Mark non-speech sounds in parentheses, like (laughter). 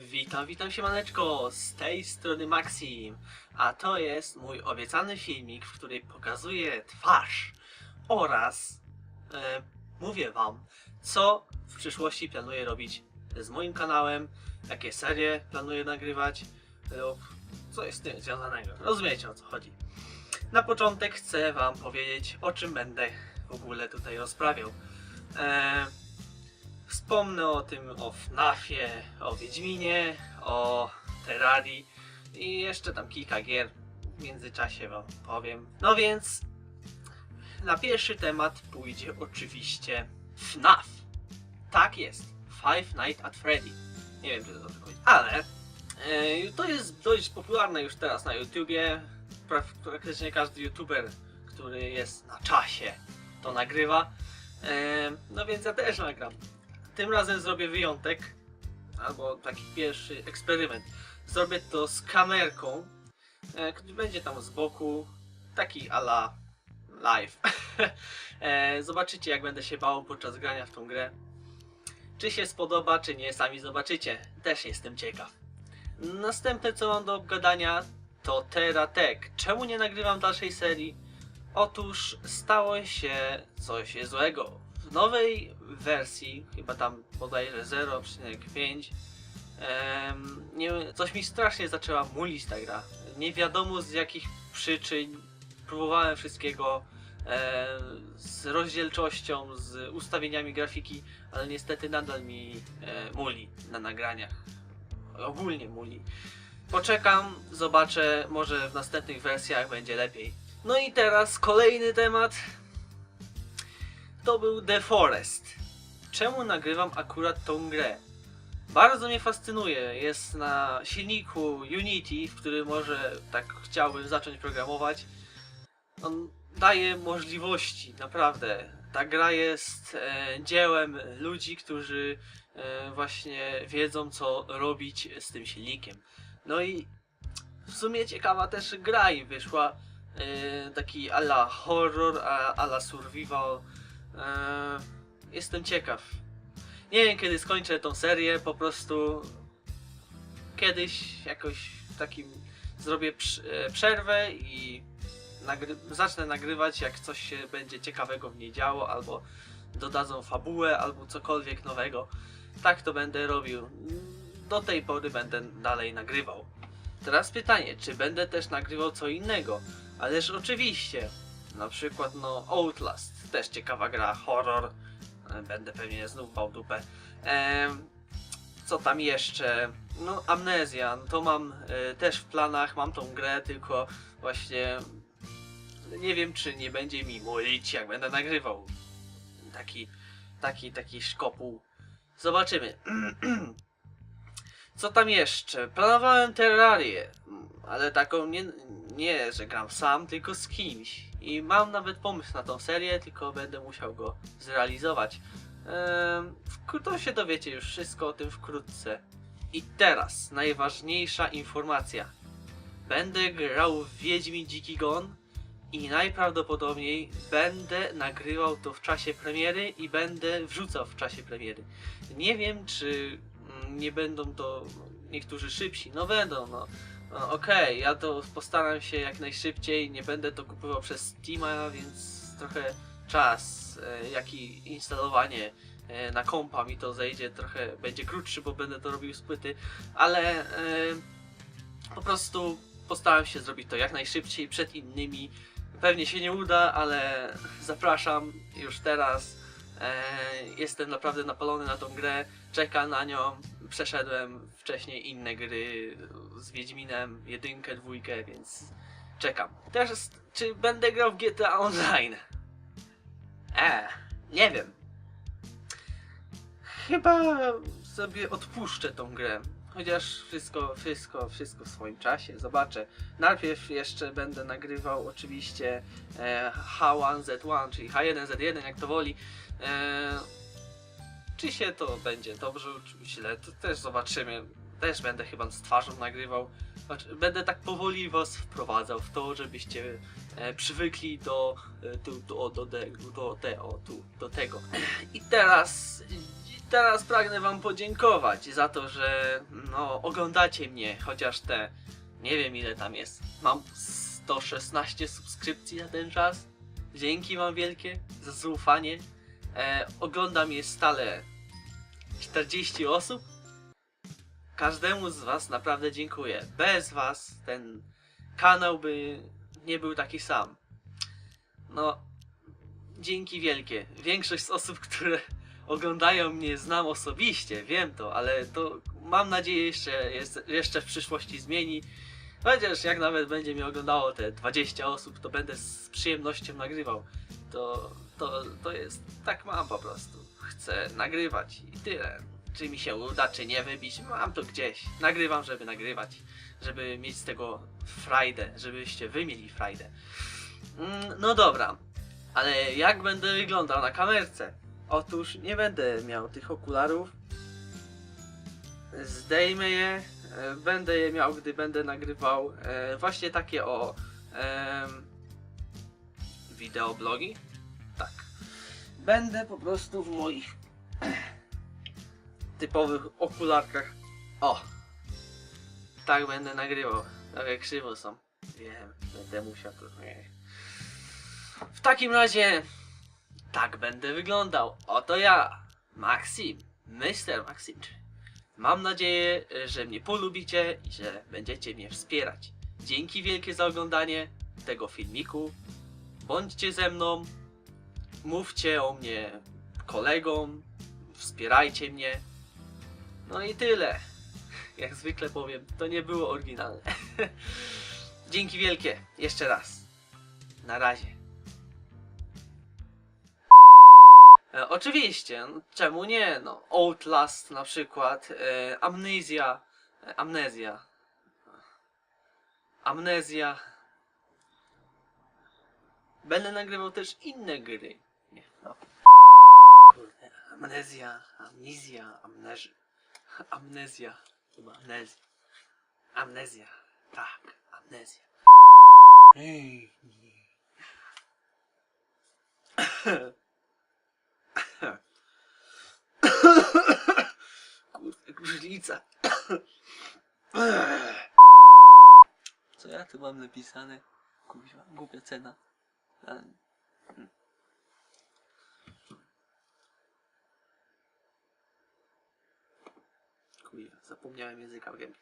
Witam, witam się maneczko, z tej strony Maxim, a to jest mój obiecany filmik, w którym pokazuję twarz oraz e, mówię wam, co w przyszłości planuję robić z moim kanałem, jakie serie planuję nagrywać lub co jest z tym związanego. Rozumiecie o co chodzi. Na początek chcę wam powiedzieć, o czym będę w ogóle tutaj rozprawiał. E, Wspomnę o tym, o FNAFie, o Wiedźminie, o Terrarii i jeszcze tam kilka gier w międzyczasie wam powiem. No więc na pierwszy temat pójdzie oczywiście FNAF. Tak jest, Five Nights at Freddy. Nie wiem, czy to dobrze powiedzieć, ale e, to jest dość popularne już teraz na YouTubie. Pra- Praktycznie każdy YouTuber, który jest na czasie, to nagrywa. E, no więc ja też nagram. Tym razem zrobię wyjątek, albo taki pierwszy eksperyment. Zrobię to z kamerką, e, który będzie tam z boku, taki ala live. (laughs) e, zobaczycie jak będę się bał podczas grania w tą grę. Czy się spodoba, czy nie, sami zobaczycie. Też jestem ciekaw. Następne co mam do obgadania to Teratek. Czemu nie nagrywam dalszej serii? Otóż stało się coś złego. W nowej wersji, chyba tam bodajże 0.5, em, nie, coś mi strasznie zaczęła mulić ta gra. Nie wiadomo z jakich przyczyn. Próbowałem wszystkiego e, z rozdzielczością, z ustawieniami grafiki, ale niestety nadal mi e, muli na nagraniach. Ogólnie muli. Poczekam, zobaczę, może w następnych wersjach będzie lepiej. No i teraz kolejny temat. To był The Forest. Czemu nagrywam akurat tą grę? Bardzo mnie fascynuje. Jest na silniku Unity, w którym może tak chciałbym zacząć programować. On daje możliwości, naprawdę. Ta gra jest e, dziełem ludzi, którzy e, właśnie wiedzą, co robić z tym silnikiem. No i w sumie ciekawa też gra i wyszła e, taki ala horror, ala survival. E, jestem ciekaw. Nie wiem kiedy skończę tą serię, po prostu kiedyś jakoś takim zrobię e, przerwę i nagry- zacznę nagrywać jak coś się będzie ciekawego w niej działo, albo dodadzą fabułę, albo cokolwiek nowego. Tak to będę robił. Do tej pory będę dalej nagrywał. Teraz pytanie, czy będę też nagrywał co innego? Ależ oczywiście. Na przykład no Outlast, też ciekawa gra, horror. E, Będę pewnie znów bał dupę. Em, co tam jeszcze? No Amnezja, no to mam e, też w planach, mam tą grę, tylko właśnie nie wiem czy nie będzie mi mulić jak będę nagrywał. Taki, taki, taki szkopuł. Zobaczymy. (clears throat) Co tam jeszcze? Planowałem Terrarię, ale taką nie, nie, że gram sam, tylko z kimś. I mam nawet pomysł na tą serię, tylko będę musiał go zrealizować. Wk- to się dowiecie już wszystko o tym wkrótce. I teraz najważniejsza informacja. Będę grał w Wiedźmin Dziki Gon i najprawdopodobniej będę nagrywał to w czasie premiery i będę wrzucał w czasie premiery. Nie wiem, czy mm, nie będą to niektórzy szybsi. No będą, no. Okej, ja to postaram się jak najszybciej. Nie będę to kupował przez Steama, więc trochę czas, e, jak i instalowanie e, na kompa mi to zejdzie, trochę będzie krótszy, bo będę to robił z płyty, ale e, po prostu postaram się zrobić to jak najszybciej przed innymi. Pewnie się nie uda, ale zapraszam już teraz. E, jestem naprawdę napalony na tą grę, czekam na nią. Przeszedłem wcześniej inne gry z Wiedźminem, jedynkę, dwójkę, więc czekam. Też czy będę grał w GTA Online? E, nie wiem. Chyba sobie odpuszczę tą grę. Chociaż wszystko, wszystko, wszystko w swoim czasie. Zobaczę. Najpierw jeszcze będę nagrywał oczywiście e, H1Z1, czyli H1Z1, jak to woli. E, czy się to będzie dobrze, czy źle, to też zobaczymy. Też będę chyba z twarzą nagrywał będę tak powoli was wprowadzał w to, żebyście e, przywykli do, e, do, do, do, de, do, do tego. I teraz, teraz pragnę wam podziękować za to, że no, oglądacie mnie, chociaż te, nie wiem ile tam jest, mam 116 subskrypcji na ten czas. Dzięki wam wielkie za zaufanie. E, oglądam je stale 40 osób Każdemu z was naprawdę dziękuję. Bez was ten kanał by nie był taki sam. No, dzięki wielkie. Większość z osób, które oglądają mnie znam osobiście, wiem to, ale to mam nadzieję jeszcze, jest, jeszcze w przyszłości zmieni. Chociaż jak nawet będzie mnie oglądało te 20 osób, to będę z przyjemnością nagrywał. To, to, to jest, tak mam po prostu. Chcę nagrywać i tyle. Czy mi się uda, czy nie wybić, mam to gdzieś. Nagrywam, żeby nagrywać, żeby mieć z tego frajdę, żebyście wy mieli frajdę. Mm, no dobra, ale jak będę wyglądał na kamerce? Otóż nie będę miał tych okularów. Zdejmę je. e, Będę je miał, gdy będę nagrywał e, właśnie takie o wideoblogi. Tak. Będę po prostu w moich typowych okularkach. O! Tak będę nagrywał. Trochę krzywo są. Wiem, będę musiał trochę. W takim razie tak będę wyglądał. Oto ja, Maxim, Mr. Maxim. Mam nadzieję, że mnie polubicie i że będziecie mnie wspierać. Dzięki wielkie za oglądanie tego filmiku. Bądźcie ze mną, mówcie o mnie kolegom, wspierajcie mnie. No i tyle. Jak zwykle powiem, to nie było oryginalne. (laughs) Dzięki wielkie, jeszcze raz. Na razie. E, oczywiście, no, czemu nie? No, Outlast na przykład, e, Amnesia, e, Amnezja, Amnezja. Będę nagrywał też inne gry. Nie, no. Kurde, Amnezja, Amnizja, Amnezja, chyba Amnezja, Amnezja, tak, Amnezja. Ej. Kurde, gruźlica. Co ja tu mam napisane? Głupia cena. Ale- hmm. Kuźwa, zapomniałem języka w gębie.